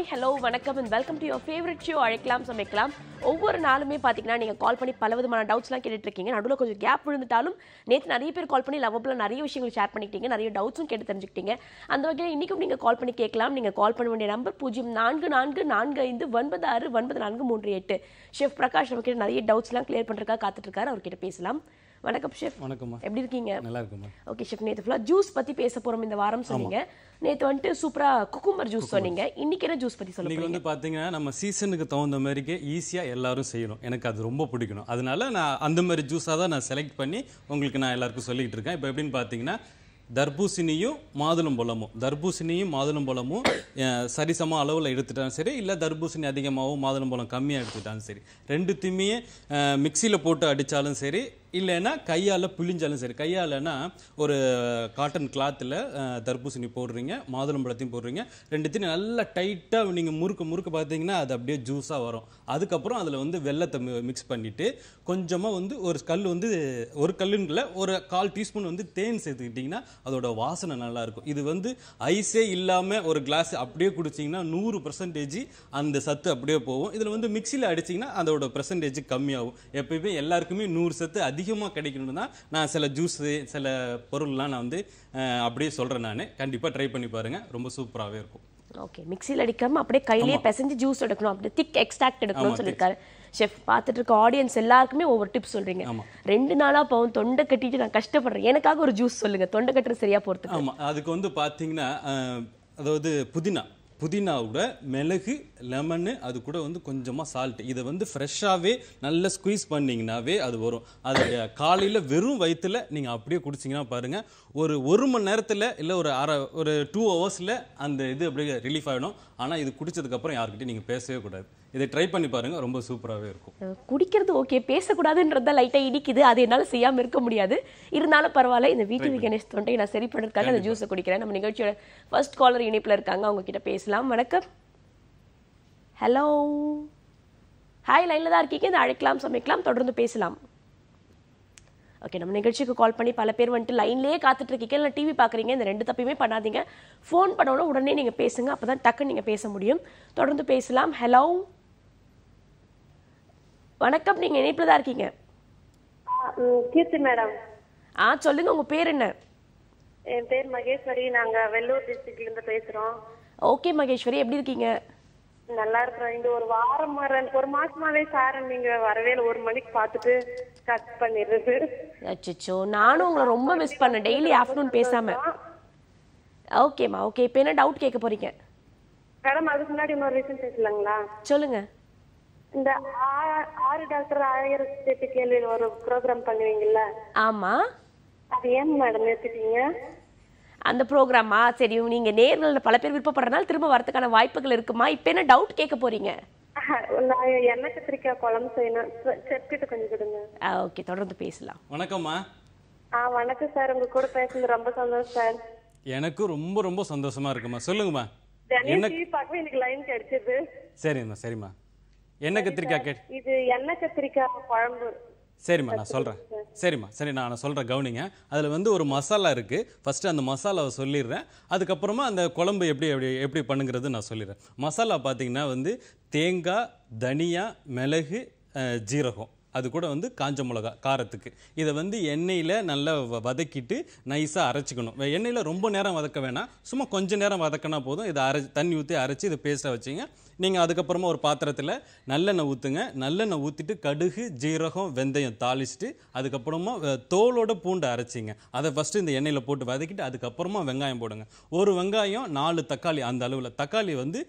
Hi hello வணக்கம் and welcome to your favourite show அழைக்கலாம் சமைக்கலாம். ஒவ்வொரு நாளுமே பார்த்தீங்கன்னா நீங்கள் கால் பண்ணி பல விதமான டவுட்ஸ்லாம் கேட்டுட்டு இருக்கீங்க நடுவில் கொஞ்சம் கேப் விழுந்துட்டாலும் நேற்று நிறைய பேர் கால் பண்ணி லவ்வப்பில் நிறைய விஷயங்கள் ஷேர் பண்ணிக்கிட்டீங்க. நிறைய டவுட்ஸும் கேட்டு தெரிஞ்சுக்கிட்டீங்க. அந்த வகையில் இன்றைக்கும் நீங்கள் கால் பண்ணி கேட்கலாம். நீங்கள் கால் பண்ண வேண்டிய நம்பர் பூஜ்ஜியம் நான்கு நான்கு நான்கு ஐந்து ஒன்பது ஆறு ஒன்பது நான்கு மூன்று எட்டு. ஷெஃப் பிரகாஷ் நமக்கு நிறைய டவுட்ஸ்லாம் கிளியர் பண்ணுறதுக்காக காத்துட்ருக்காரு. அவர்கிட்ட பேசலாம். வணக்கம் ஷெஃப் வணக்கம்மா. எப்படி இருக்கீங்க? நல்லா இருக்குமா ஓகே ஷெஃப் நேற்று ஃபுல்லாக ஜூஸ் பற்றி பேச போகிறோம் இந்த வாரம் சொன்னீங்க. நேற்று வந்துட்டு சூப்பராக குக்கும்பர் ஜூஸ் சொன்னீங்க. இன்னைக்கு என்ன ஜூஸ் பற்றி சொல்ல இன்னைக்கு வந்து பார்த்தீங்கன்னா நம்ம சீசனுக்கு தகுந்த மாதிரிக்கே ஈஸியாக எல்லாரும் செய்யணும். எனக்கு அது ரொம்ப பிடிக்கணும். அதனால நான் அந்த மாதிரி ஜூஸாக தான் நான் செலக்ட் பண்ணி உங்களுக்கு நான் எல்லாருக்கும் சொல்லிக்கிட்டு இருக்கேன். இப்போ எப்படின்னு பார்த்தீங்கன்னா தர்பூசணியும் மாதுளம்பழமும் தர்பூசணியும் மாதுளம்பழமும் அஹ், சரிசம அளவில் எடுத்துட்டாலும் சரி இல்லை தர்பூசணி அதிகமாகவும் மாதுளம்பழம் கம்மியாக எடுத்துட்டாலும் சரி. ரெண்டுத்தையுமே மிக்சியில் போட்டு அடித்தாலும் சரி இல்லைன்னா கையால் பிழிஞ்சாலும் சரி. கையாலனா ஒரு காட்டன் கிளாத்தில் தர்பூசணி போடுறீங்க மாதுளம்பழத்தையும் போடுறீங்க. ரெண்டுத்தையும் நல்லா டைட்டாக நீங்கள் முறுக்கு முறுக்கு பார்த்தீங்கன்னா அது அப்படியே ஜூஸாக வரும். அதுக்கப்புறம் அதில் வந்து வெள்ளத்தை மிக்ஸ் பண்ணிவிட்டு கொஞ்சமாக வந்து ஒரு கல் வந்து ஒரு கல்லுங்கள ஒரு கால் டீஸ்பூன் வந்து தேன் சேர்த்துக்கிட்டிங்கன்னா அதோட வாசனை நல்லாயிருக்கும். இது வந்து ஐஸே இல்லாமல் ஒரு கிளாஸ் அப்படியே குடிச்சிங்கன்னா நூறு பர்சன்டேஜ் அந்த சத்து அப்படியே போகும். இதில் வந்து மிக்சியில் அடிச்சிங்கன்னா அதோட பர்சன்டேஜ் கம்மியாகும். எப்பயுமே எல்லாருக்குமே நூறு சத்து அதிகமாக கிடைக்கணும்னு தான் நான் சில ஜூஸு சில பொருள்லாம் நான் வந்து அப்படியே சொல்கிறேன் நான். கண்டிப்பாக ட்ரை பண்ணி பாருங்கள் ரொம்ப சூப்பராகவே இருக்கும். ஓகே மிக்ஸியில் அடிக்காம அப்படியே கையிலேயே பிசைஞ்சு ஜூஸ் எடுக்கணும். அப்படியே திக் எக்ஸ்ட்ராக்ட் எடுக்கணும்னு சொல்லியிருக்காரு. ஷெஃப் பார்த்துட்டு இருக்க ஆடியன்ஸ் எல்லாருக்குமே ஒவ்வொரு டிப்ஸ் சொல்றீங்க. ஆமா. ரெண்டு நாளா பாவம் தொண்டை கட்டிட்டு நான் கஷ்டப்படுறேன். எனக்காக ஒரு ஜூஸ் சொல்லுங்க. தொண்டை கட்டுறது சரியா போறதுக்கு. ஆமாம் அதுக்கு வந்து பார்த்தீங்கன்னா அஹ், அதாவது புதினா. புதினாவோட மிளகு லெமனு அது கூட வந்து கொஞ்சமாக சால்ட் இதை வந்து ஃப்ரெஷ்ஷாகவே நல்லா ஸ்குவீஸ் பண்ணிங்கனாவே அது வரும். அது காலையில் வெறும் வயிற்றில் நீங்கள் அப்படியே குடிச்சிங்கன்னா பாருங்கள் ஒரு ஒரு மணி நேரத்தில் இல்லை ஒரு அரை ஒரு டூ ஹவர்ஸில் அந்த இது அப்படியே ரிலீஃப் ஆகிடும் ஆனால் இது குடிச்சதுக்கப்புறம் யார்கிட்டயும் நீங்கள் பேசவே கூடாது. இதை ட்ரை பண்ணி பாருங்கள் ரொம்ப சூப்பராகவே இருக்கும். குடிக்கிறது ஓகே பேசக்கூடாதுன்றத லைட்டா இடிக்குது அது என்னால செய்யாம இருக்க முடியாது. இருந்தாலும் பரவாயில்ல இந்த வீட்டு கணேஷ் தொண்டை நான் சரி பண்ணுறதுக்காக அந்த ஜூஸை குடிக்கிறேன். நம்ம நிகழ்ச்சியோட ஃபர்ஸ்ட் காலர் இணைப்புல இருக்காங்க அவங்க கிட்ட பேசலாம். வணக்கம். ஹலோ ஹாய் லைன்ல தான் இருக்கீங்க? இந்த அழைக்கலாம் சமைக்கலாம் தொடர்ந்து பேசலாம். ஓகே நம்ம நிகழ்ச்சிக்கு கால் பண்ணி பல பேர் வந்துட்டு லைன்லயே காத்துட்டு இருக்கீங்க. இல்லை டிவி பார்க்குறீங்க இந்த ரெண்டு தப்பையுமே பண்ணாதீங்க. ஃபோன் பண்ணணும் உடனே நீங்க பேசுங்க அப்பதான் டக்குன்னு நீங்க பேச முடியும். தொடர்ந்து பேசலாம். ஹலோ வணக்கம் நீங்க இணைப்புல தான் இருக்கீங்க கீர்த்தி மேடம். ஆ சொல்லுங்க உங்க பேர் என்ன? என் பேர் மகேஸ்வரி நாங்க வெள்ளூர் டிஸ்ட்ரிக்ட்ல இருந்து பேசுறோம். ஓகே மகேஸ்வரி எப்படி இருக்கீங்க? நல்லா இருக்கிறோம். இந்த ஒரு வாரம் ஒரு மாசமாவே சார் நீங்க வரவே. ஒரு மணிக்கு பார்த்துட்டு கட் பண்ணிடுறது. அச்சோ நானும் உங்களை ரொம்ப மிஸ் பண்ணேன். டெய்லி ஆஃப்டர்நூன் பேசாம. ஓகேம்மா ஓகே இப்போ என்ன டவுட் கேட்க போறீங்க? மேடம் அதுக்கு முன்னாடி இன்னொரு ரீசன் பேசலாங்களா? சொல்லுங்க. இந்த ஆ- ஆறு டாக்டர் ஆயிரத்தி எட்டு கேள்வி ஒரு ப்ரோக்ராம் பண்ணுவீங்கல்ல? ஆமா. அது ஏன் மேடம் நிறுத்திட்டீங்க? அந்த ப்ரோக்ராமா சரி நீங்க நேர்ல பல பேர் விருப்பப்படுறதுனால திரும்ப வரதுக்கான வாய்ப்புகள் இருக்குமா? இப்போ என்ன டவுட் கேட்க போறீங்க? நான் எண்ணெய் கத்திரிக்காய் குழம்பு செய்யணும். செப்கிட்ட கொஞ்சம் கொடுங்க. ஓகே தொடர்ந்து பேசலாம். வணக்கம்மா. ஆ வணக்கம் சார் உங்க கூட பேசுனது ரொம்ப சந்தோஷம் சார் எனக்கும் ரொம்ப ரொம்ப சந்தோஷமாக இருக்குமா? சொல்லுங்கம்மா. டிவி பார்க்கவே எனக்கு லைன் கிடைச்சது சரிம்மா சரிம்மா. என்ன கத்திரிக்காய் கேட்? இது எண்ணெய் கத்திரிக்காய் குழம்பு. சரிம்மா நான் சொல்கிறேன் சரிம்மா சரி நான் நான் சொல்கிறேன் கவனிங்க. அதில் வந்து ஒரு மசாலா இருக்குது ஃபஸ்ட்டு அந்த மசாலாவை சொல்லிடுறேன். அதுக்கப்புறமா அந்த குழம்பு எப்படி எப்படி எப்படி பண்ணுங்கிறது நான் சொல்லிடுறேன். மசாலா பார்த்தீங்கன்னா வந்து தேங்காய் தனியா மிளகு ஜீரகம். அது கூட வந்து காஞ்ச மிளகா காரத்துக்கு. இதை வந்து எண்ணெயில் நல்லா வதக்கிட்டு நைஸாக அரைச்சிக்கணும். எண்ணெயில் ரொம்ப நேரம் வதக்க வேணாம். சும்மா கொஞ்ச நேரம் வதக்கினா போதும். இதை அரை தண்ணி ஊற்றி அரைச்சி இதை பேஸ்ட்டாக வச்சிங்க. நீங்கள் அதுக்கப்புறமா ஒரு பாத்திரத்தில் நல்லெண்ணெய் ஊற்றுங்க நல்லெண்ணெய் ஊற்றிட்டு கடுகு ஜீரகம் வெந்தயம் தாளிச்சிட்டு அதுக்கப்புறமா தோலோட பூண்டு அரைச்சிங்க. அதை ஃபஸ்ட்டு இந்த எண்ணெயில் போட்டு வதக்கிட்டு அதுக்கப்புறமா வெங்காயம் போடுங்க. ஒரு வெங்காயம் நாலு தக்காளி அந்த அளவில். தக்காளி வந்து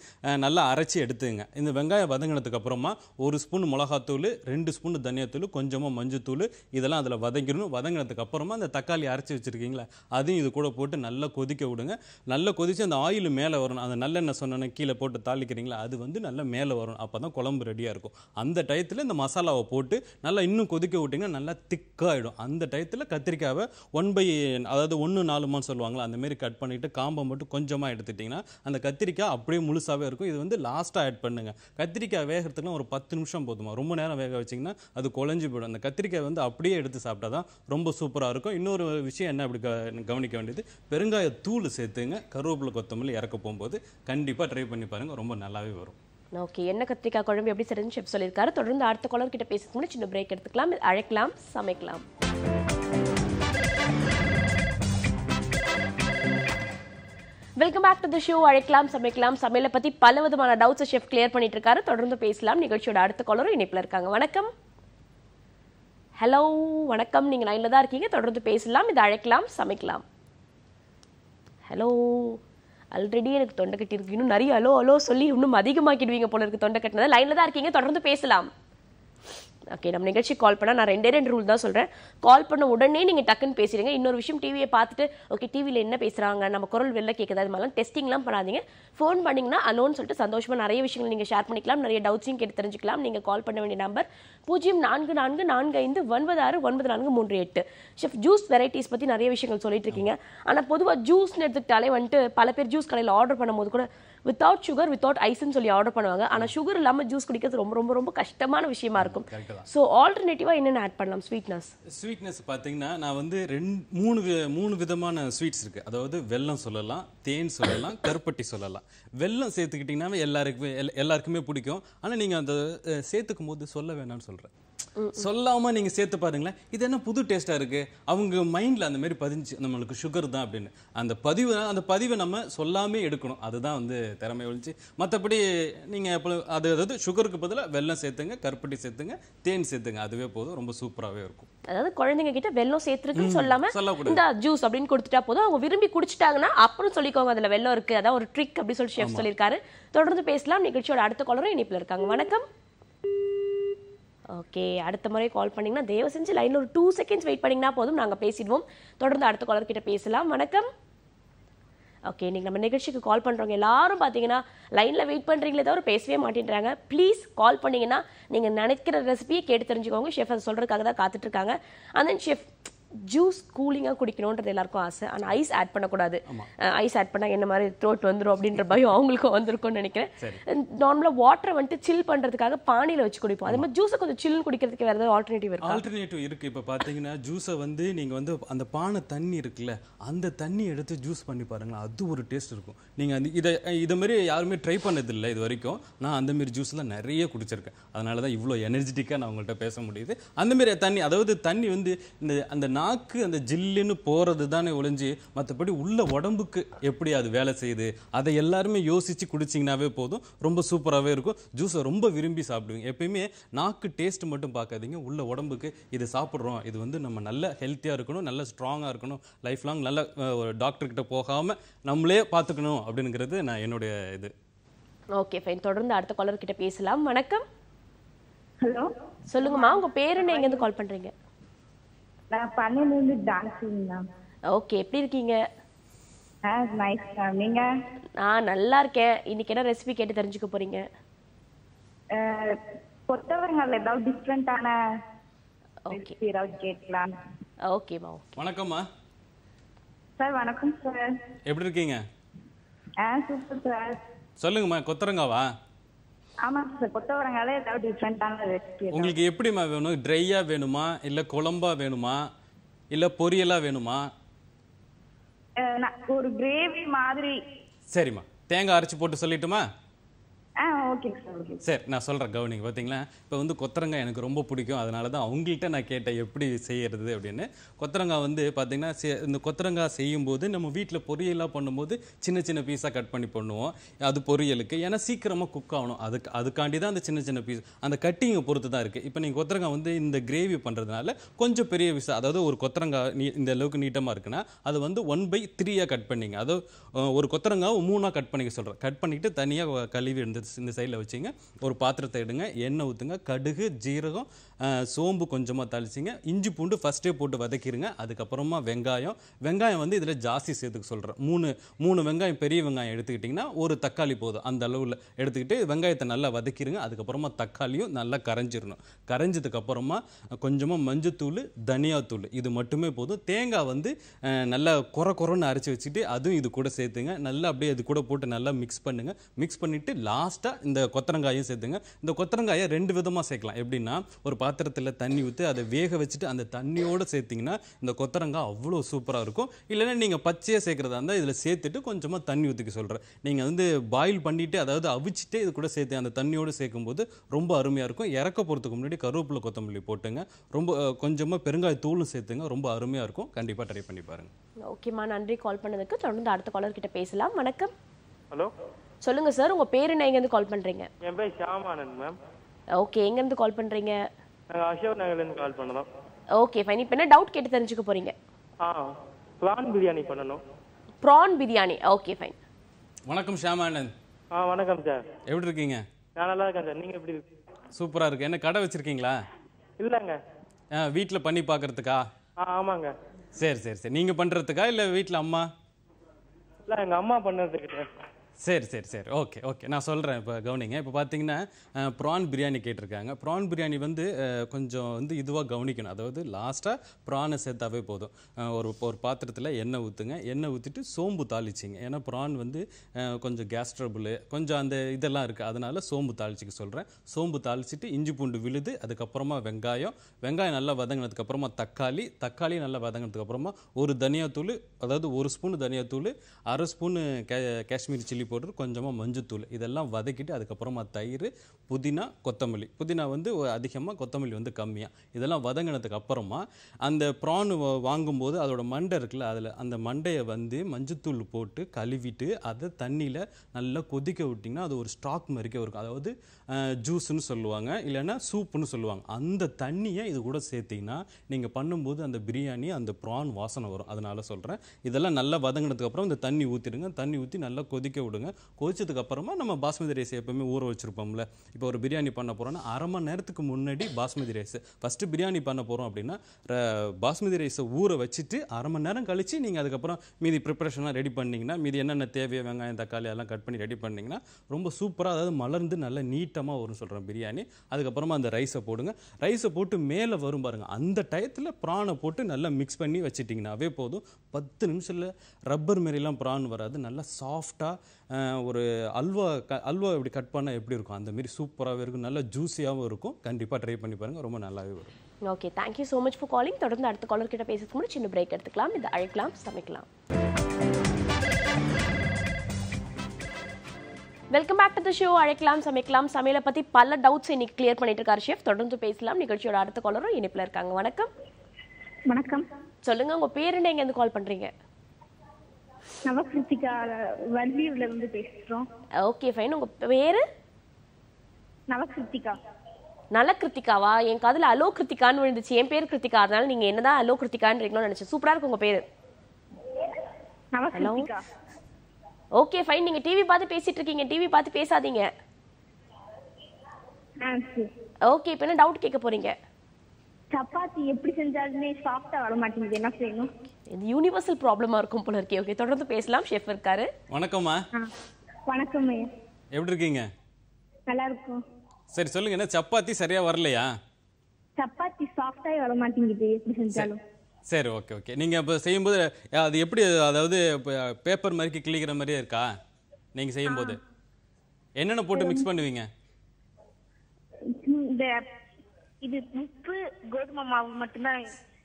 நல்லா அரைச்சி எடுத்துங்க. இந்த வெங்காயம் வதங்கினதுக்கு அப்புறமா ஒரு ஸ்பூன் மிளகாத்தூள் ரெண்டு ஸ்பூன் தனியாத்தூள் கொஞ்சமாக மஞ்சத்தூள் இதெல்லாம் அதில் வதங்கிடணும். வதங்கினதுக்கு அப்புறமா அந்த தக்காளி அரைச்சி வச்சுருக்கீங்களா அதையும் இது கூட போட்டு நல்லா கொதிக்க விடுங்க. நல்லா கொதித்து அந்த ஆயில் மேலே வரணும். அந்த நல்லெண்ணெய் சொன்னோன்னே கீழே போட்டு தாளிக்கிறீங்களா அது வந்து நல்லா மேலே வரும் அப்போ தான் குழம்பு ரெடியாக இருக்கும். அந்த டயத்தில் இந்த மசாலாவை போட்டு நல்லா இன்னும் கொதிக்க விட்டிங்கன்னா நல்லா திக்காகிடும் அந்த டயத்தில் கத்திரிக்காவை ஒன் பை அதாவது ஒன்று நாலுமான்னு சொல்லுவாங்களா அந்தமாரி கட் பண்ணிவிட்டு காம்பை மட்டும் கொஞ்சமாக எடுத்துட்டிங்கன்னா அந்த கத்திரிக்காய் அப்படியே முழுசாகவே இருக்கும். இது வந்து லாஸ்ட்டாக ஆட் பண்ணுங்கள் கத்திரிக்காய் வேகிறதுக்குலாம் ஒரு பத்து நிமிஷம் போதுமா? ரொம்ப நேரம் வேக வச்சிங்கன்னா அது குழஞ்சி போயிடும். அந்த கத்திரிக்காய் வந்து அப்படியே எடுத்து சாப்பிட்டா தான் ரொம்ப சூப்பராக இருக்கும். இன்னொரு விஷயம் என்ன அப்படி க- கவனிக்க வேண்டியது? பெருங்காய தூள் சேர்த்துங்க. கருவேப்பிலை கொத்தமல்லி இறக்க போகும்போது கண்டிப்பாக ட்ரை பண்ணி பாருங்கள் ரொம்ப நல்லாவே வரும். ஓகே என்ன கத்திரிக்காய் குழம்பு எப்படி செய்யறதுன்னு செஃப் சொல்லியிருக்காரு. தொடர்ந்து அடுத்த குழம்பு கிட்ட பேசுறதுக்கு முன்னாடி சின்ன பிரேக் எடுத்துக்கலாம். அழைக்கலாம் சமைக்கலாம். Welcome back to the show அழைக்கலாம் சமைக்கலாம். சமையலை பத்தி பல விதமான டவுட்ஸ் ஷெஃப் கிளியர் பண்ணிட்டு இருக்காரு தொடர்ந்து பேசலாம். நிகழ்ச்சியோட அடுத்த காலரும் இணைப்பில் இருக்காங்க. வணக்கம். ஹலோ வணக்கம். நீங்க லைன்ல தான் இருக்கீங்க. தொடர்ந்து பேசலாம். இதை அழைக்கலாம் சமைக்கலாம். ஹலோ ஆல்ரெடி எனக்கு தொண்டை கட்டி இருக்கு இன்னும் நிறைய அலோ அலோ சொல்லி இன்னும் அதிகமாக்கிடுவீங்க போல இருக்கு தொண்டை கட்டினதை. லைனில் தான் இருக்கீங்க. தொடர்ந்து பேசலாம். ஓகே நம்ம நிகழ்ச்சி கால் பண்ணால் நான் ரெண்டே ரெண்டு ரூல் தான் சொல்கிறேன் கால் பண்ண உடனே நீங்கள் டக்குன்னு பேசுறீங்க இன்னொரு விஷயம் டிவியை பார்த்துட்டு ஓகே டிவியில் என்ன பேசுகிறாங்க நம்ம குரல் வெளில கேட்குது அது மாதிரிலாம் டெஸ்டிங்லாம் பண்ணாதீங்க. ஃபோன் பண்ணிங்கன்னா அலோன்னு சொல்லிட்டு சந்தோஷமாக நிறைய விஷயங்கள் நீங்கள் ஷேர் பண்ணிக்கலாம். நிறைய டவுட்ஸையும் கேட்டு தெரிஞ்சுக்கலாம். நீங்கள் கால் பண்ண வேண்டிய நம்பர் பூஜ்ஜியம் நான்கு நான்கு நான்கு ஐந்து ஒன்பது ஆறு ஒன்பது நான்கு மூன்று எட்டு. ஷெஃப் ஜூஸ் வெரைட்டிஸ் பற்றி நிறைய விஷயங்கள் சொல்லிட்டு இருக்கீங்க. ஆனால் பொதுவாக ஜூஸ்னு எடுத்துக்கிட்டாலே வந்துட்டு பல பேர் ஜூஸ் கடையில் ஆர்டர் பண்ணும்போது கூட வித்தவுட் சுகர் வித்தவுட் ஐஸ்ன்னு சொல்லி ஆர்டர் பண்ணுவாங்க. ஆனா சுகர் இல்லாம ஜூஸ் குடிக்கிறது ரொம்ப ரொம்ப ரொம்ப கஷ்டமான விஷயமா இருக்கும். ஸோ ஆல்டர்னேட்டிவா என்னென்ன ஆட் பண்ணலாம்? ஸ்வீட்னஸ் ஸ்வீட்னஸ் பார்த்தீங்கன்னா நான் வந்து ரெண்டு மூணு மூணு விதமான ஸ்வீட்ஸ் இருக்கு. அதாவது வெல்லம் சொல்லலாம் தேன் சொல்லலாம் கருப்பட்டி சொல்லலாம். வெல்லம் சேர்த்துக்கிட்டிங்கன்னா எல்லாருக்குமே எல்- எல்லாருக்குமே பிடிக்கும். ஆனா நீங்க அந்த சேர்த்துக்கும் போது சொல்ல வேணாம்னு சொல்றேன். சொல்லாம நீங்க சேர்த்து பாருங்களேன். இது என்ன புது டேஸ்டா இருக்கு? அவங்க மைண்ட்ல அந்த மாதிரி பதிஞ்சு நம்மளுக்கு சுகர் தான் அப்படின்னு. அந்த பதிவு அந்த பதிவை நம்ம சொல்லாமே எடுக்கணும். அதுதான் வந்து திறமை ஒழிச்சு மற்றபடி நீங்க எப்போ அது அதாவது சுகருக்கு பதிலா வெல்லம் சேர்த்துங்க கருப்பட்டி சேர்த்துங்க தேன் சேர்த்துங்க. அதுவே போதும். ரொம்ப சூப்பராகவே இருக்கும். அதாவது குழந்தைங்க கிட்ட வெல்லம் சேர்த்துருக்குன்னு சொல்லாம. இந்த ஜூஸ் அப்படின்னு கொடுத்துட்டா போதும். அவங்க விரும்பி குடிச்சிட்டாங்கன்னா அப்புறம் சொல்லிக்கோங்க. அதுல வெல்லம் இருக்கு. அதான் ஒரு ட்ரிக் அப்படி சொல்லி ஷெஃப் சொல்லியிருக்காரு. தொடர்ந்து பேசலாம். நிகழ்ச்சியோட அடுத்த காலரும் இணைப்புல இருக்காங்க. வணக்கம். ஓகே அடுத்த முறை கால் பண்ணிங்கன்னா தயவு செஞ்சு லைனில் ஒரு டூ செகண்ட்ஸ் வெயிட் பண்ணிங்கன்னா போதும். நாங்கள் பேசிடுவோம். தொடர்ந்து அடுத்த காலர் கிட்ட பேசலாம். வணக்கம். ஓகே இன்றைக்கி நம்ம நிகழ்ச்சிக்கு கால் பண்ணுறவங்க எல்லாரும் பார்த்தீங்கன்னா லைனில் வெயிட் பண்ணுறீங்களே தவிர பேசவே மாட்டேன்றாங்க. ப்ளீஸ் கால் பண்ணிங்கன்னா நீங்கள் நினைக்கிற ரெசிபியை கேட்டு தெரிஞ்சுக்கோங்க. ஷெஃப் அதை சொல்கிறதுக்காக தான் காத்துட்ருக்காங்க அண்ட் தென் ஷெஃப் ஜூஸ் கூலிங்காக குடிக்கணுன்றது எல்லாருக்கும் ஆசை. ஆனா ஐஸ் ஆட் பண்ணக்கூடாது. ஐஸ் ஆட் பண்ணா என்ன மாதிரி த்ரோட் வந்துரும் அப்படின்ற பயம் அவங்களுக்கும் வந்திருக்கும்னு நினைக்கிறேன். நார்மலா வாட்டரை வந்துட்டு சில் பண்றதுக்காக பானியில வச்சு குடிப்போம். அதே மாதிரி ஜூஸை கொஞ்சம் சில் குடிக்கிறதுக்கு வேற ஏதாவது ஆல்டர்னேட்டிவ் இருக்கா? ஆல்டர்னேட்டிவ் இருக்கு. இப்போ பார்த்தீங்கன்னா ஜூஸை வந்து நீங்க வந்து அந்த பானை தண்ணி இருக்குல்ல அந்த தண்ணி எடுத்து ஜூஸ் பண்ணி பாருங்களேன். அது ஒரு டேஸ்ட் இருக்கும். நீங்க அந்த இதை இதை மாதிரி யாருமே ட்ரை பண்ணதில்லை இது வரைக்கும். நான் அந்த மாதிரி ஜூஸ்லாம் நிறைய குடிச்சிருக்கேன். அதனால தான் இவ்வளோ எனர்ஜெட்டிக்காக நான் உங்கள்கிட்ட பேச முடியுது. அந்த மாதிரி தண்ணி அதாவது தண்ணி வந்து இந்த அந்த நாக்கு அந்த ஜில்லுன்னு போறது தானே ஒழிஞ்சு மற்றபடி உள்ள உடம்புக்கு எப்படி அது வேலை செய்யுது? அதை எல்லாருமே யோசிச்சு குடிச்சிங்கனாவே போதும். ரொம்ப சூப்பராகவே இருக்கும். ஜூஸை ரொம்ப விரும்பி சாப்பிடுவீங்க. எப்பயுமே நாக்கு டேஸ்ட் மட்டும் பார்க்காதீங்க. உள்ள உடம்புக்கு இது சாப்பிட்றோம். இது வந்து நம்ம நல்ல ஹெல்த்தியாக இருக்கணும். நல்ல ஸ்ட்ராங்காக இருக்கணும். லைஃப் லாங் நல்ல ஒரு டாக்டர் கிட்ட போகாம நம்மளே பார்த்துக்கணும் அப்படிங்கிறது நான் என்னுடைய இது. ஓகே ஃபைன் தொடர்ந்து அடுத்த காலர் கிட்ட பேசலாம். வணக்கம். ஹலோ சொல்லுங்கம்மா. உங்க பேர் என்ன எங்கேருந்து கால் பண்றீங்க? நான் பன்னெண்டுலேருந்து டான்ஸிங் மேம் ஓகே எப்படி இருக்கீங்க? ஆ நைஸ் மேம் நீங்க? நான் நல்லா இருக்கேன். இன்னைக்கு என்ன ரெசிபி கேட்டு தெரிஞ்சுக்க போறீங்க? அஹ், கொத்தவரங்கால ஏதாவது டிஃப்ரெண்டான ஓகே ரெசிபி ஏதாவது கேட்கலாம். ஓகேம்மா ஓகே வணக்கம்மா. சார் வணக்கம் சார் எப்படி இருக்கீங்க? ஆ சூப்பர் சார் சொல்லுங்கம்மா கொத்தரங்காவா ஆமாம் சார் கொத்தவரங்கால ஏதாவது டிஃப்ரெண்டான ரெசிபி உங்களுக்கு எப்படிம்மா வேணும்? ட்ரையாக வேணுமா? இல்லை குழம்பா வேணுமா? இல்லை பொரியலாக வேணுமா? ஒரு கிரேவி மாதிரி. சரிம்மா. தேங்காய் அரைச்சி போட்டு சொல்லட்டுமா? ஆ ஓகேங்க சார் ஓகே சரி. நான் சொல்கிறேன் கவுனிங். பார்த்தீங்களா இப்போ வந்து கொத்தரங்காய் எனக்கு ரொம்ப பிடிக்கும். அதனால தான் அவங்கள்ட்ட நான் கேட்டேன் எப்படி செய்யறது அப்படின்னு. கொத்தரங்காய் வந்து பார்த்தீங்கன்னா இந்த கொத்தரங்காய் செய்யும்போது நம்ம வீட்டில் பொரியலாக பண்ணும்போது சின்ன சின்ன பீஸாக கட் பண்ணி பண்ணுவோம். அது பொரியலுக்கு. ஏன்னா சீக்கிரமாக குக் ஆகணும். அதுக்கு அதுக்காண்டி தான் அந்த சின்ன சின்ன பீஸ் அந்த கட்டிங்கை பொறுத்து தான் இருக்குது இப்போ நீங்கள் கொத்தரங்காய் வந்து இந்த கிரேவி பண்ணுறதுனால கொஞ்சம் பெரிய பீஸாக அதாவது ஒரு கொத்தரங்காய் நீ இந்த அளவுக்கு நீட்டமாக இருக்குன்னா அது வந்து ஒன் பை த்ரீயாக கட் பண்ணிங்க. அதாவது ஒரு கொத்தரங்காய் மூணாக கட் பண்ணிக்க சொல்கிறேன் கட் பண்ணிவிட்டு தனியாக கழுவி எடுத்து இந்த சைடில் வச்சுங்க. ஒரு பாத்திரத்தை எடுங்க. எண்ணெய் ஊற்றுங்க கடுகு ஜீரகம் சோம்பு கொஞ்சமாக தாளிச்சிங்க. இஞ்சி பூண்டு ஃபஸ்ட்டே போட்டு வதக்கிடுங்க அதுக்கப்புறமா வெங்காயம். வெங்காயம் வந்து இதில் ஜாஸ்தி சேர்த்துக்க சொல்கிறேன் மூணு மூணு வெங்காயம் பெரிய வெங்காயம் எடுத்துக்கிட்டிங்கன்னா ஒரு தக்காளி போதும். அந்த அளவில் எடுத்துக்கிட்டு வெங்காயத்தை நல்லா வதக்கிடுங்க அதுக்கப்புறமா தக்காளியும் நல்லா கரைஞ்சிடணும் கரைஞ்சதுக்கப்புறமா கொஞ்சமாக மஞ்சத்தூள் தனியாத்தூள். இது மட்டுமே போதும். தேங்காய் வந்து நல்லா குறை குறைன்னு அரைச்சி வச்சுட்டு அதுவும் இது கூட சேர்த்துங்க. நல்லா அப்படியே இது கூட போட்டு நல்லா மிக்ஸ் பண்ணுங்கள் மிக்ஸ் பண்ணிவிட்டு லாஸ்ட்டாக இந்த கொத்தரங்காயும் சேர்த்துங்க. இந்த கொத்தரங்காயை ரெண்டு விதமாக சேர்க்கலாம். எப்படின்னா ஒரு பாத்திரத்தில் தண்ணி ஊற்றி அதை வேக வச்சுட்டு அந்த தண்ணியோடு சேர்த்திங்கன்னா இந்த கொத்தரங்காய் அவ்வளோ சூப்பராக இருக்கும். இல்லைன்னா நீங்கள் பச்சையாக சேர்க்குறதா இருந்தால் இதில் சேர்த்துட்டு கொஞ்சமாக தண்ணி ஊற்றிக்க சொல்கிறேன் நீங்கள் வந்து பாயில் பண்ணிவிட்டு அதாவது அவிச்சிட்டு இது கூட சேர்த்து அந்த தண்ணியோடு சேர்க்கும்போது ரொம்ப அருமையாக இருக்கும். இறக்க போகிறதுக்கு முன்னாடி கருவேப்பிலை கொத்தமல்லி போட்டுங்க. ரொம்ப கொஞ்சமாக பெருங்காய தூளும் சேர்த்துங்க. ரொம்ப அருமையாக இருக்கும். கண்டிப்பாக ட்ரை பண்ணி பாருங்கள் ஓகேம்மா நன்றி கால் பண்ணதுக்கு. தொடர்ந்து அடுத்த காலர் கிட்ட பேசலாம். வணக்கம். ஹலோ சொல்லுங்க சார் உங்க பேர் என்ன? எங்கேருந்து கால் பண்றீங்க? என் பேர் ஷியாமானந்த் மேம் ஓகே எங்கேருந்து கால் பண்றீங்க? அசோக் நகர்லேருந்து கால் பண்ணலாம் ஓகே ஃபைன் இப்போ என்ன டவுட் கேட்டு தெரிஞ்சுக்க போறீங்க? ஆ ப்ரான் பிரியாணி பண்ணணும். ப்ரான் பிரியாணி ஓகே ஃபைன் வணக்கம் ஷியாமானந்த் ஆ வணக்கம் சார். எப்படி இருக்கீங்க? நான் நல்லா இருக்கேன் சார். நீங்கள் எப்படி இருக்கு சூப்பராக இருக்கு. என்ன கடை வச்சுருக்கீங்களா? இல்லைங்க. வீட்டில் பண்ணி பார்க்கறதுக்கா ஆ ஆமாங்க. சரி சரி சரி. நீங்கள் பண்ணுறதுக்கா இல்லை வீட்டில் அம்மா? இல்லை எங்கள் அம்மா பண்ணதுக்கிட்ட சரி சரி சரி. ஓகே ஓகே நான் சொல்கிறேன் இப்போ கவனிங்க. இப்போ பார்த்தீங்கன்னா ப்ரான் பிரியாணி கேட்டிருக்காங்க. ப்ரான் பிரியாணி வந்து கொஞ்சம் வந்து இதுவாக கவனிக்கணும். அதாவது லாஸ்ட்டாக ப்ரானை சேர்த்தாவே போதும். ஒரு ஒரு பாத்திரத்தில் எண்ணெய் ஊற்றுங்க எண்ணெய் ஊற்றிட்டு சோம்பு தாளிச்சிங்க. ஏன்னா ப்ரான் வந்து கொஞ்சம் கேஸ் ட்ரபுளு கொஞ்சம் அந்த இதெல்லாம் இருக்குது அதனால் சோம்பு தாளிச்சிக்க சொல்கிறேன் சோம்பு தாளிச்சிட்டு இஞ்சி பூண்டு விழுது அதுக்கப்புறமா வெங்காயம். வெங்காயம் நல்லா வதங்கினதுக்கப்புறமா தக்காளி. தக்காளி நல்லா வதங்கினதுக்கப்புறமா ஒரு தனியாத்தூள் அதாவது ஒரு ஸ்பூன் தனியாத்தூள் அரை ஸ்பூனு கே காஷ்மீரி சில்லி பவுடர் கொஞ்சமாக மஞ்சத்தூள் இதெல்லாம் வதக்கிட்டு அதுக்கப்புறமா தயிர் புதினா கொத்தமல்லி. புதினா வந்து அதிகமாக கொத்தமல்லி வந்து கம்மியாக இதெல்லாம் வதங்கினதுக்கு அப்புறமா அந்த ப்ரான் வாங்கும்போது அதோட மண்டை இருக்குல்ல அதில் அந்த மண்டையை வந்து மஞ்சத்தூள் போட்டு கழுவிட்டு அதை தண்ணியில் நல்லா கொதிக்க விட்டிங்கன்னா அது ஒரு ஸ்டாக் மாதிரிக்கே இருக்கும். அதாவது ஜூஸ்னு சொல்லுவாங்க இல்லைன்னா சூப்புன்னு சொல்லுவாங்க. அந்த தண்ணியை இது கூட சேர்த்திங்கன்னா நீங்கள் பண்ணும்போது அந்த பிரியாணி அந்த ப்ரான் வாசனை வரும். அதனால் சொல்கிறேன் இதெல்லாம் நல்லா வதங்கினதுக்கப்புறம் இந்த தண்ணி ஊற்றிடுங்க தண்ணி ஊற்றி நல்லா கொதிக்க விடுங்க கொதிச்சதுக்கு அப்புறமா நம்ம பாஸ்மதி ரைஸ் எப்பவுமே ஊற வச்சிருப்போம்ல. இப்போ ஒரு பிரியாணி பண்ண போறோம்னா அரை மணி நேரத்துக்கு முன்னாடி பாஸ்மதி ரைஸ். ஃபஸ்ட்டு பிரியாணி பண்ண போகிறோம் அப்படின்னா பாஸ்மதி ரைஸை ஊற வச்சுட்டு அரை மணி நேரம் கழிச்சு நீங்கள் அதுக்கப்புறம் மீதி ப்ரிப்பரேஷன்லாம் ரெடி பண்ணீங்கன்னா மீதி என்னென்ன தேவையோ வெங்காயம் தக்காளி எல்லாம் கட் பண்ணி ரெடி பண்ணீங்கன்னா ரொம்ப சூப்பராக அதாவது மலர்ந்து நல்ல நீட்டமாக வரும்னு சொல்கிறேன் பிரியாணி. அதுக்கப்புறமா அந்த ரைஸை போடுங்க. ரைஸை போட்டு மேலே வரும் பாருங்க. அந்த டயத்தில் ப்ரானை போட்டு நல்லா மிக்ஸ் பண்ணி வச்சுட்டிங்கன்னாவே போதும். பத்து நிமிஷத்தில் ரப்பர் மாரிலாம் ப்ரான் வராது. நல்லா சாஃப்டாக ஒரு அல்வா க அல்வா இப்படி கட் பண்ணால் எப்படி இருக்கும்? அந்த மாதிரி சூப்பராகவே இருக்கும். நல்லா ஜூஸியாகவும் இருக்கும். கண்டிப்பாக ட்ரை பண்ணி பாருங்கள் ரொம்ப நல்லாவே வரும். Okay thank you so much for calling தொடர்ந்து அடுத்த காலர் கிட்ட பேசுறதுக்கு முன்னாடி சின்ன பிரேக் எடுத்துக்கலாம். இது அழைக்கலாம் சமைக்கலாம். Welcome back to the show அழைக்கலாம் சமைக்கலாம். சமையலை பத்தி பல டவுட்ஸ் இன்னைக்கு கிளியர் பண்ணிட்டு இருக்காரு ஷெஃப் தொடர்ந்து பேசலாம். நிகழ்ச்சியோட அடுத்த காலரும் இணைப்புல இருக்காங்க. வணக்கம். வணக்கம். சொல்லுங்க உங்க பேர் என்ன? எங்க இருந்து கால் பண்றீங்க? நவகிருத்திகா வள்ளியூர்ல இருந்து பேசுறோம். ஓகே ஃபைன் உங்க பேரு? நவகிருத்திகா. நல்ல கிருத்திகாவா என் காதுல அலோ கிருத்திகான்னு விழுந்துச்சு. என் பேர் கிருத்திகா. அதனால நீங்க என்னதான் அலோ கிருத்திகான்றீங்களோ நினைச்சேன் சூப்பரா இருக்கு உங்க பேரு. நவகிருத்திகா. ஓகே ஃபைன் நீங்க டிவி பார்த்து பேசிட்டு இருக்கீங்க. டிவி பார்த்து பேசாதீங்க. ஓகே இப்போ என்ன டவுட் கேட்க போறீங்க? சப்பாத்தி எப்படி செஞ்சாலுமே சாஃப்டா வர மாட்டேங்குது. என்ன செய்யணும்? இது யூனிவர்சல் ப்ராப்ளமா இருக்கும் போல இருக்கே. ஓகே தொடர்ந்து பேசலாம். ஷெஃப் இருக்காரு. வணக்கம்மா. வணக்கம் எப்படி இருக்கீங்க? நல்லா இருக்கும் சரி சொல்லுங்க என்ன சப்பாத்தி சரியாக வரலையா? சப்பாத்தி சாஃப்டாவே வர மாட்டேங்குது எப்படி செஞ்சாலும். சரி ஓகே ஓகே நீங்கள் இப்போ செய்யும்போது அது எப்படி அதாவது பேப்பர் மாதிரி கிளிக்கிற மாதிரியே இருக்கா? நீங்கள் செய்யும்போது. என்னென்ன போட்டு மிக்ஸ் பண்ணுவீங்க? இந்த இது உப்பு கோதுமை மாவு மட்டும்தான்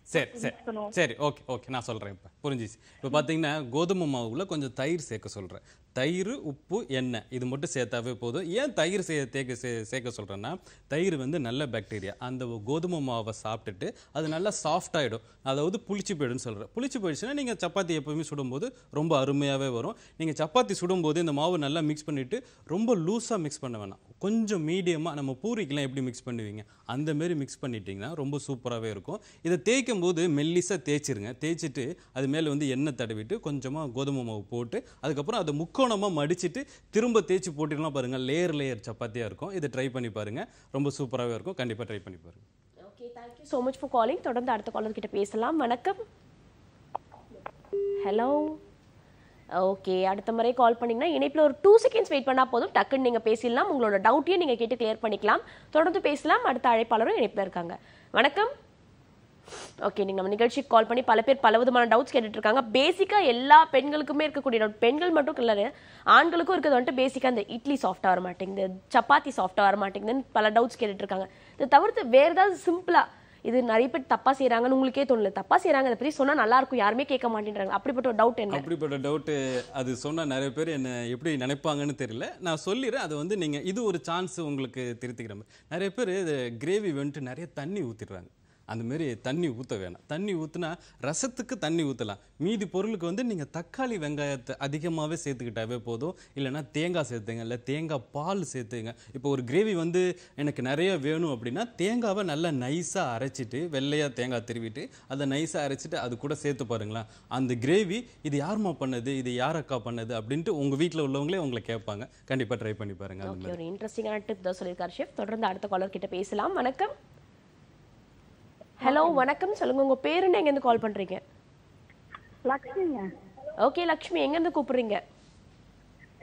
சரி சரி. சரி ஓகே ஓகே. நான் சொல்கிறேன் இப்போ. புரிஞ்சிச்சு? இப்போ பார்த்தீங்கன்னா கோதுமை மாவுல கொஞ்சம் தயிர் சேர்க்க சொல்கிறேன் தயிர் உப்பு எண்ணெய். இது மட்டும் சேர்த்தாவே போதும். ஏன் தயிர் சே தேக்க சே சேர்க்க சொல்கிறேன்னா தயிர் வந்து நல்ல பாக்டீரியா அந்த கோதுமை மாவை சாப்பிட்டுட்டு அது நல்லா சாஃப்டாகிடும் அதாவது புளிச்சு போயிடும்னு சொல்கிறேன் புளிச்சு போயிடுச்சுன்னா நீங்கள் சப்பாத்தி எப்போவுமே சுடும்போது ரொம்ப அருமையாகவே வரும். நீங்கள் சப்பாத்தி சுடும்போது இந்த மாவு நல்லா மிக்ஸ் பண்ணிவிட்டு ரொம்ப லூஸாக மிக்ஸ் பண்ண வேணாம். கொஞ்சம் மீடியமாக நம்ம பூரிக்கெலாம் எப்படி மிக்ஸ் பண்ணுவீங்க? அந்த மாரி மிக்ஸ் பண்ணிட்டீங்கன்னா ரொம்ப சூப்பராகவே இருக்கும். இதை தேய்க்கும் போது மெல்லிசாக தேய்ச்சிருங்க. தேய்ச்சிட்டு அது மேலே வந்து எண்ணெய் தடவிட்டு கொஞ்சமாக கோதுமை மாவு போட்டு அதுக்கப்புறம் அதை முக்கோண முக்கோணமாக மடிச்சுட்டு திரும்ப தேய்ச்சி போட்டிடலாம் பாருங்கள் லேயர் லேயர் சப்பாத்தியாக இருக்கும். இதை ட்ரை பண்ணி பாருங்கள் ரொம்ப சூப்பராகவே இருக்கும். கண்டிப்பாக ட்ரை பண்ணி பாருங்கள் okay thank you so much for calling தொடர்ந்து அடுத்த காலர் கிட்ட பேசலாம். வணக்கம். ஹலோ ஓகே அடுத்த முறை கால் பண்ணீங்கன்னா இணைப்பில் ஒரு டூ செகண்ட்ஸ் வெயிட் பண்ணால் போதும். டக்குன்னு நீங்கள் பேசிடலாம். உங்களோட டவுட்டையும் நீங்கள் கேட்டு கிளியர் பண்ணிக்கலாம். தொடர்ந்து பேசலாம். அடுத்த அழைப்பாளரும் இணைப்பில் இருக்காங்க. வணக்கம். ஓகே நீங்கள் நம்ம நிகழ்ச்சிக்கு கால் பண்ணி பல பேர் பல விதமான டவுட்ஸ் கேட்டுட்டு இருக்காங்க பேசிக்காக எல்லா பெண்களுக்குமே இருக்கக்கூடிய டவுட் பெண்கள் மட்டும் இல்லை ஆண்களுக்கும் இருக்கிறது வந்துட்டு பேசிக்காக இந்த இட்லி சாஃப்டாக வர மாட்டேங்குது சப்பாத்தி சாஃப்டாக வர மாட்டேங்குதுன்னு பல டவுட்ஸ் கேட்டுட்டு இருக்காங்க இதை தவிர்த்து வேறு ஏதாவது சிம்பிளாக இது நிறைய பேர் தப்பா செய்யறாங்கன்னு உங்களுக்கே தோணல. தப்பா செய்யறாங்க அதை பற்றி சொன்னா நல்லா இருக்கும் யாருமே கேட்க மாட்டேன்றாங்க. அப்படிப்பட்ட ஒரு டவுட் என்ன? அப்படிப்பட்ட டவுட்டு அது சொன்னா நிறைய பேர் என்ன எப்படி நினைப்பாங்கன்னு தெரியல. நான் சொல்லிடுறேன் அது வந்து நீங்க இது ஒரு சான்ஸ் உங்களுக்கு திருத்திக்கிற மாதிரி. நிறைய பேர் கிரேவி வந்துட்டு நிறைய தண்ணி ஊத்திடுறாங்க. அந்த மாதிரி தண்ணி ஊற்ற வேணாம். தண்ணி ஊற்றினா ரசத்துக்கு தண்ணி ஊற்றலாம் மீதி பொருளுக்கு வந்து நீங்கள் தக்காளி வெங்காயத்தை அதிகமாகவே சேர்த்துக்கிட்டாவே போதும். இல்லைன்னா தேங்காய் சேர்த்துங்க இல்லை தேங்காய் பால் சேர்த்துங்க. இப்போ ஒரு கிரேவி வந்து எனக்கு நிறைய வேணும் அப்படின்னா தேங்காவை நல்லா நைஸாக அரைச்சிட்டு வெள்ளையாக தேங்காய் திருவிட்டு அதை நைஸாக அரைச்சிட்டு அது கூட சேர்த்து பாருங்களேன். அந்த கிரேவி இது யாரும்மா பண்ணது இது யார் அக்கா பண்ணது அப்படின்ட்டு உங்கள் வீட்டில் உள்ளவங்களே உங்களை கேட்பாங்க. கண்டிப்பாக ட்ரை பண்ணி பாருங்க ஒரு இன்ட்ரெஸ்டிங்கான டிப் தான் சொல்லியிருக்காரு ஷெஃப் தொடர்ந்து அடுத்த காலர் கிட்ட பேசலாம். வணக்கம். ஹலோ வணக்கம். சொல்லுங்க உங்க பேர் என்ன எங்கேருந்து கால் பண்றீங்க? லக்ஷ்மிங்க. ஓகே லக்ஷ்மி எங்கேருந்து கூப்பிடுறீங்க?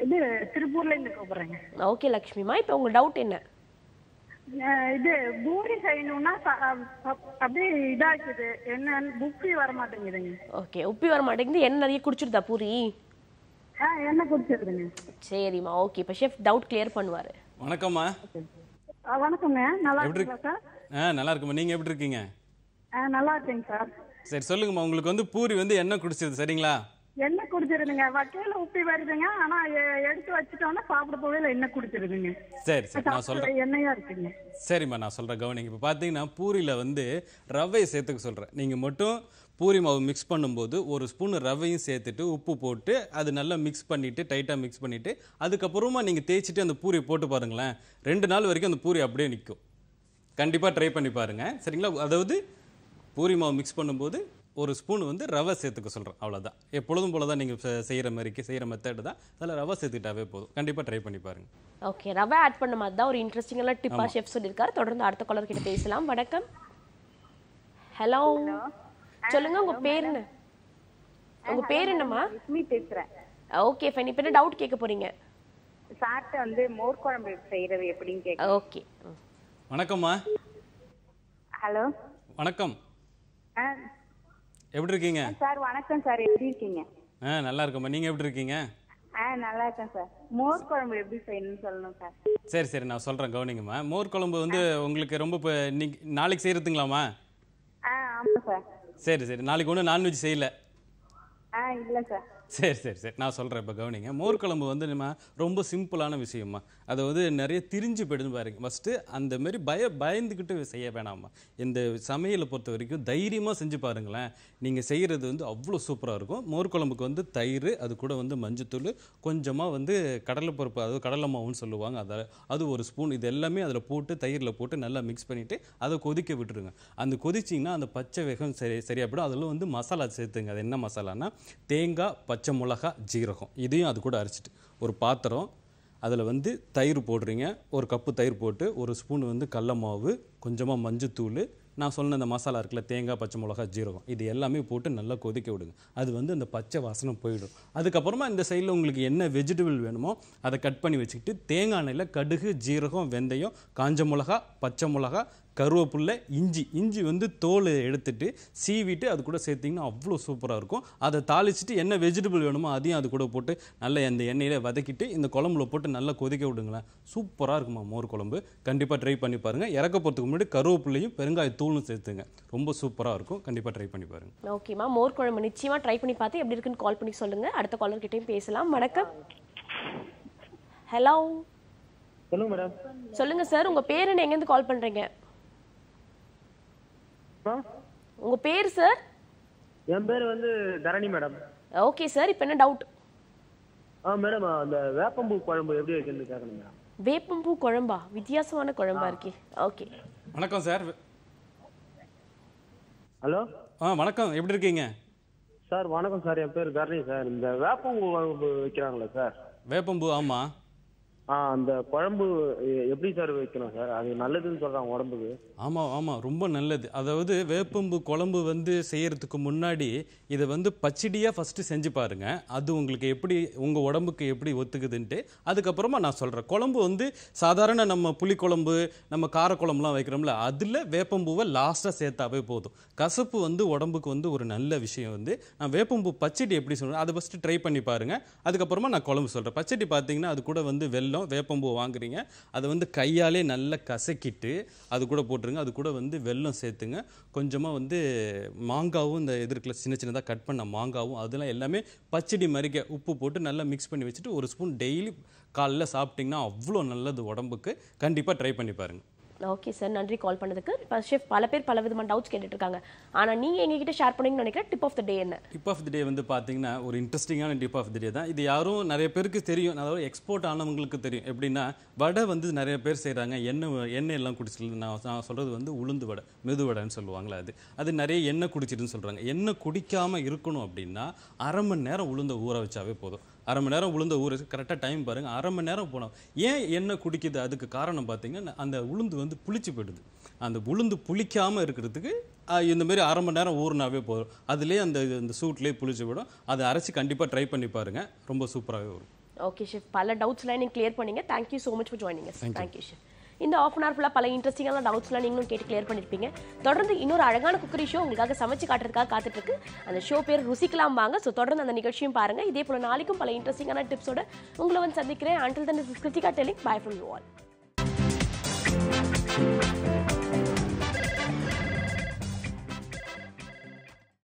இது திருப்பூர்ல இருந்து கூப்பிடுறேங்க. ஓகே லக்ஷ்மிமா இப்போ உங்க டவுட் என்ன? இது பூரி செய்யணும்னா அப்படியே இதாக்குது. என்ன புக்கி வர மாட்டேங்குதுங்க ஓகே உப்பி வர மாட்டேங்குது என்ன நிறைய குடிச்சிருதா பூரி? ஆ என்ன குடிச்சிருதுங்க. சரிம்மா ஓகே இப்போ ஷெஃப் டவுட் கிளியர் பண்ணுவாரு. வணக்கம்மா. அஹ் வணக்கங்க நல்லா இருக்கீங்களா சார் ஆ நல்லா இருக்குமா நீங்கள் எப்படி இருக்கீங்க? நல்லா இருக்கேங்க சார். சரி சொல்லுங்கம்மா. உங்களுக்கு வந்து பூரி வந்து என்ன குடிச்சது சரிங்களா? என்ன குடிச்சிருதுங்க. வக்கையில உப்பி வருதுங்க. ஆனா எடுத்து வச்சுட்டோம்னா சாப்பிட போகல என்ன குடிச்சிருதுங்க. சரி சரி. நான் சொல்கிறேன் எண்ணெயா இருக்குங்க. சரிம்மா நான் சொல்கிறேன் கவனிங்க. இப்போ பார்த்தீங்கன்னா பூரியில் வந்து ரவையை சேர்த்துக்க சொல்கிறேன் நீங்கள் மட்டும் பூரி மாவு மிக்ஸ் பண்ணும்போது ஒரு ஸ்பூன் ரவையும் சேர்த்துட்டு உப்பு போட்டு அது நல்லா மிக்ஸ் பண்ணிவிட்டு டைட்டாக மிக்ஸ் பண்ணிவிட்டு அதுக்கப்புறமா நீங்கள் தேய்ச்சிட்டு அந்த பூரியை போட்டு பாருங்களேன். ரெண்டு நாள் வரைக்கும் அந்த பூரி அப்படியே நிற்கும் கண்டிப்பாக ட்ரை பண்ணி பாருங்கள் சரிங்களா? அதாவது பூரி மாவு மிக்ஸ் பண்ணும்போது ஒரு ஸ்பூன் வந்து ரவை சேர்த்துக்க சொல்கிறேன் அவ்வளோதான் எப்பொழுதும் போல தான் நீங்கள் செய்கிற மாதிரிக்கு செய்கிற மெத்தட் தான். அதில் ரவை சேர்த்துக்கிட்டாவே போதும். கண்டிப்பாக ட்ரை பண்ணி பாருங்கள் ஓகே ரவை ஆட் பண்ண மாதிரி தான் ஒரு இன்ட்ரெஸ்டிங்கான டிப்பா ஷெஃப் சொல்லியிருக்காரு தொடர்ந்து அடுத்த காலர் கிட்ட பேசலாம். வணக்கம். ஹலோ சொல்லுங்க உங்க பேர் என்ன? உங்க பேர் என்னம்மா? லட்சுமி பேசுறேன். ஓகே ஃபைன் இப்போ என்ன டவுட் கேட்க போறீங்க? சார்ட்ட வந்து மோர் குழம்பு செய்யறது எப்படின்னு கேட்க ஓகே வணக்கம்மா. ஹலோ வணக்கம். எப்படி இருக்கீங்க சார் வணக்கம் சார் எப்படி இருக்கீங்க? ஆ நல்லா இருக்கம்மா நீங்கள் எப்படி இருக்கீங்க ஆ நல்லா இருக்கேன் சார் மோர் குழம்பு எப்படி செய்யணும்னு சொல்லணும் சார் சரி சரி. நான் சொல்கிறேன் கவனிங்கம்மா. மோர் குழம்பு வந்து உங்களுக்கு ரொம்ப இப்போ இன்னைக்கு நாளைக்கு செய்கிறதுங்களாம்மா ஆ ஆமாம் சார் சரி சரி. நாளைக்கு ஒன்றும் நான்வெஜ் செய்யல. ஆ இல்லை சார் சரி சரி சரி. நான் சொல்கிறேன் இப்போ கவனிங்க. மோர்க்குழம்பு வந்து நம்ம ரொம்ப சிம்பிளான விஷயம்மா. அதை வந்து நிறைய திரிஞ்சு போயிடுன்னு பாருங்க ஃபஸ்ட்டு அந்த மாதிரி பய பயந்துக்கிட்டு செய்ய வேணாம்மா. இந்த சமையலை பொறுத்த வரைக்கும் தைரியமாக செஞ்சு பாருங்களேன். நீங்கள் செய்கிறது வந்து அவ்வளோ சூப்பராக இருக்கும். மோர் குழம்புக்கு வந்து தயிர் அது கூட வந்து மஞ்சத்தூள் கொஞ்சமாக வந்து கடலைப்பருப்பு அதாவது கடலை மாவுன்னு சொல்லுவாங்க. அதை அது ஒரு ஸ்பூன் இது எல்லாமே அதில் போட்டு தயிரில் போட்டு நல்லா மிக்ஸ் பண்ணிவிட்டு அதை கொதிக்க விட்டுருங்க. அந்த கொதிச்சிங்கன்னா அந்த பச்சை வேகம் சரி சரியாக போயிடும் அதில் வந்து மசாலா சேர்த்துங்க. அது என்ன மசாலானா தேங்காய் பச்சை பச்சை மிளகா ஜீரகம் இதையும் அது கூட அரைச்சிட்டு ஒரு பாத்திரம் அதில் வந்து தயிர் போடுறீங்க. ஒரு கப்பு தயிர் போட்டு ஒரு ஸ்பூன் வந்து கடல மாவு கொஞ்சமாக மஞ்சத்தூள் நான் சொன்ன அந்த மசாலா இருக்குல்ல தேங்காய் பச்சை மிளகா ஜீரகம் இது எல்லாமே போட்டு நல்லா கொதிக்க விடுங்க. அது வந்து அந்த பச்சை வாசனை போயிடும். அதுக்கப்புறமா இந்த சைடில் உங்களுக்கு என்ன வெஜிடபிள் வேணுமோ அதை கட் பண்ணி வச்சுக்கிட்டு தேங்காய் எண்ணெயில் கடுகு ஜீரகம் வெந்தயம் காஞ்ச மிளகா பச்சை மிளகா கருவேப்பில்லை இஞ்சி. இஞ்சி வந்து தோல் எடுத்துட்டு சீவிட்டு அது கூட சேர்த்திங்கன்னா அவ்வளோ சூப்பராக இருக்கும். அதை தாளிச்சிட்டு என்ன வெஜிடபிள் வேணுமோ அதையும் அது கூட போட்டு நல்லா அந்த எண்ணெயில வதக்கிட்டு இந்த குழம்புல போட்டு நல்லா கொதிக்க விடுங்களேன். சூப்பராக இருக்குமா மோர் குழம்பு? கண்டிப்பாக ட்ரை பண்ணி பாருங்கள் இறக்க போகிறதுக்கு முன்னாடி கருவேப்பிலையும் பெருங்காய தூளும் சேர்த்துங்க. ரொம்ப சூப்பராக இருக்கும். கண்டிப்பாக ட்ரை பண்ணி பாருங்கள் ஓகேம்மா மோர் குழம்பு நிச்சயமா ட்ரை பண்ணி பார்த்து எப்படி இருக்குன்னு கால் பண்ணி சொல்லுங்க. அடுத்த காலர் கிட்டயும் பேசலாம். வணக்கம். ஹலோ சொல்லுங்க மேடம் சொல்லுங்க சார் உங்க பேர் என்ன? எங்கேருந்து கால் பண்றீங்க? உங்க பேர் சார் என் பேர் வந்து தரணி மேடம் ஓகே சார் இப்போ என்ன டவுட் ஆ மேடம் அந்த வேப்பம்பூ குழம்பு எப்படி வைக்கிறது கேட்கணும் மேடம் வேப்பம்பூ குழம்பா? வித்தியாசமான குழம்பா இருக்கே. ஓகே வணக்கம் சார் ஹலோ? ஆ வணக்கம். எப்படி இருக்கீங்க? சார் வணக்கம் சார் என் பேர் தரணி சார் இந்த வேப்பம்பூ குழம்பு வைக்கிறாங்களே சார் வேப்பம்பூ ஆமா. ஆஹ் அந்த குழம்பு எப்படி சார் வைக்கணும் சார்? அது நல்லதுன்னு சொல்றாங்க உடம்புக்கு. ஆமாம் ஆமாம் ரொம்ப நல்லது. அதாவது வேப்பம்பு குழம்பு வந்து செய்யறதுக்கு முன்னாடி இதை வந்து பச்சடியாக ஃபஸ்ட்டு செஞ்சு பாருங்க. அது உங்களுக்கு எப்படி உங்கள் உடம்புக்கு எப்படி ஒத்துக்குதுன்ட்டு. அதுக்கப்புறமா நான் சொல்கிறேன் குழம்பு வந்து சாதாரண நம்ம புளிக்குழம்பு நம்ம காரக்குழம்புலாம் வைக்கிறோம்ல அதில் வேப்பம்பூவை லாஸ்ட்டாக சேர்த்தாவே போதும். கசப்பு வந்து உடம்புக்கு வந்து ஒரு நல்ல விஷயம் வந்து நான் வேப்பம்பூ பச்சடி எப்படி சொல்றேன் அதை ஃபஸ்ட்டு ட்ரை பண்ணி பாருங்க. அதுக்கப்புறமா நான் குழம்பு சொல்கிறேன் பச்சடி பார்த்தீங்கன்னா அது கூட வந்து வெல்லம் வேப்பம்பூ வாங்குறீங்க. அதை வந்து கையாலே நல்லா கசக்கிட்டு அது கூட போட்டுருங்க. அது கூட வந்து வெல்லம் சேர்த்துங்க. கொஞ்சமாக வந்து மாங்காவும் இந்த எதிர்க்கல சின்ன சின்னதாக கட் பண்ண மாங்காவும் அதெல்லாம் எல்லாமே பச்சடி மறிக்க உப்பு போட்டு நல்லா மிக்ஸ் பண்ணி வச்சுட்டு ஒரு ஸ்பூன் டெய்லி காலைல சாப்பிட்டிங்கன்னா அவ்வளோ நல்லது உடம்புக்கு. கண்டிப்பாக ட்ரை பண்ணி பாருங்கள் ஓகே சார் நன்றி கால் பண்ணதுக்கு. இப்போ ஷெஃப் பல பேர் பல விதமான டவுட்ஸ் கேட்டுட்டு இருக்காங்க ஆனால் நீங்கள் எங்ககிட்ட ஷேர் பண்ணீங்கன்னு நினைக்கிறேன் டிப் ஆஃப் த டே என்ன? டிப் ஆஃப் த டே வந்து பார்த்தீங்கன்னா ஒரு இன்ட்ரெஸ்டிங்கான டிப் ஆஃப் த டே தான். இது யாரும் நிறைய பேருக்கு தெரியும். அதாவது எக்ஸ்போர்ட் ஆனவங்களுக்கு தெரியும். எப்படின்னா வடை வந்து நிறைய பேர் செய்கிறாங்க எண்ணெய் எண்ணெய் எல்லாம் குடிச்சிட்டு நான் நான் சொல்கிறது வந்து உளுந்து வடை மெது வடைன்னு சொல்லுவாங்களா அது. அது நிறைய எண்ணெய் குடிச்சிட்டுன்னு சொல்கிறாங்க எண்ணெய் குடிக்காமல் இருக்கணும் அப்படின்னா அரை மணி நேரம் உளுந்த ஊற வச்சாவே போதும். அரை மணி நேரம் உளுந்த ஊற கரெக்டாக டைம் பாருங்க. அரை மணி நேரம் போனோம். ஏன் எண்ணெய் குடிக்குது? அதுக்கு காரணம் பார்த்தீங்கன்னா அந்த உளுந்து வந்து புளிச்சு போயிடுது. அந்த உளுந்து புளிக்காமல் இருக்கிறதுக்கு ஆஹ், இந்த மாதிரி அரை மணி நேரம் ஊறினாவே போதும். அதுலேயே அந்த இந்த சூட்லேயே புளிச்சு விடும் அதை அரைச்சி கண்டிப்பாக ட்ரை பண்ணி பாருங்க. ரொம்ப சூப்பராகவே வரும். ஓகே ஷெஃப் பல டவுட்ஸ்லாம் நீங்கள் கிளியர் பண்ணீங்க. Thank you so much for joining thank you chef இந்த ஆஃப் அன் ஹவர் ஃபுல்லாக பல இன்ட்ரெஸ்டிங்கான டவுட்ஸ்லாம் நீங்களும் கேட்டு கிளியர் பண்ணியிருப்பீங்க தொடர்ந்து இன்னொரு அழகான குக்கரி ஷோ உங்களுக்காக சமைச்சு காட்டுறதுக்காக காத்துட்டு அந்த ஷோ பேர் ருசிக்கலாம் வாங்க. ஸோ தொடர்ந்து அந்த நிகழ்ச்சியும் பாருங்க. இதே போல நாளைக்கும் பல இன்ட்ரெஸ்டிங்கான டிப்ஸோட உங்களை வந்து சந்திக்கிறேன். Until then Krithika telling bye from you all